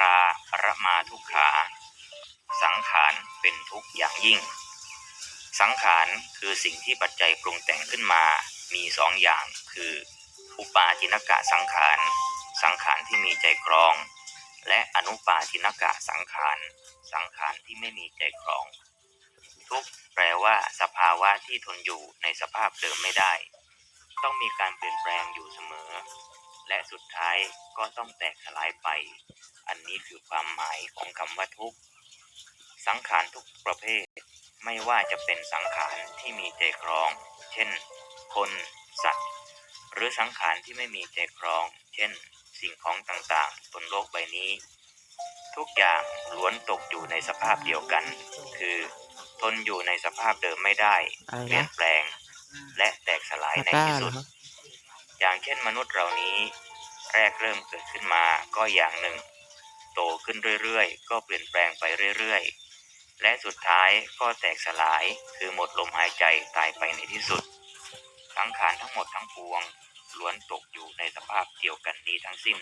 ราประมาทุกขา สังขารเป็นทุกข์อย่างยิ่ง สังขารคือสิ่งที่ปัจจัยปรุงแต่งขึ้นมา มีสองอย่างคืออุปาทินกะสังขาร สังขารที่มีใจครอง และอนุปาทินกะสังขาร สังขารที่ไม่มีใจครอง ทุกแปลว่า สภาวะที่ทนอยู่ในสภาพเดิมไม่ได้ ต้องมีการเปลี่ยนแปลงอยู่เสมอ และสุดท้ายก็ต้องแตกสลายไป อันนี้คือความหมายของคำว่าทุกข์ สังขารทุกประเภท ไม่ว่าจะเป็นสังขารที่มีใจครอง เช่น คน สัตว์ หรือสังขารที่ไม่มีใจครอง เช่น สิ่งของต่างๆ บนโลกใบนี้ ทุกอย่างล้วนตกอยู่ในสภาพเดียวกัน คือทนอยู่ในสภาพเดิมไม่ได้อะไรนะเปลี่ยนแปลง และแตกสลายตะในกร้าที่เหรสุอดครับอย่างเช่นมนุษย์เรานี้ แรกเริ่มเกิดขึ้นมาก็อย่างหนึ่งโตขึ้นเรื่อยๆ ก็เปลี่ยนแปลงไปเรื่อยๆ และสุดท้ายก็แตกสลายคือหมดลมหายใจตายไปในที่สุด สังขารทั้งหมดทั้งปวงล้วนตกอยู่ในสภาพเดียวกันนี้ทั้งสิ้น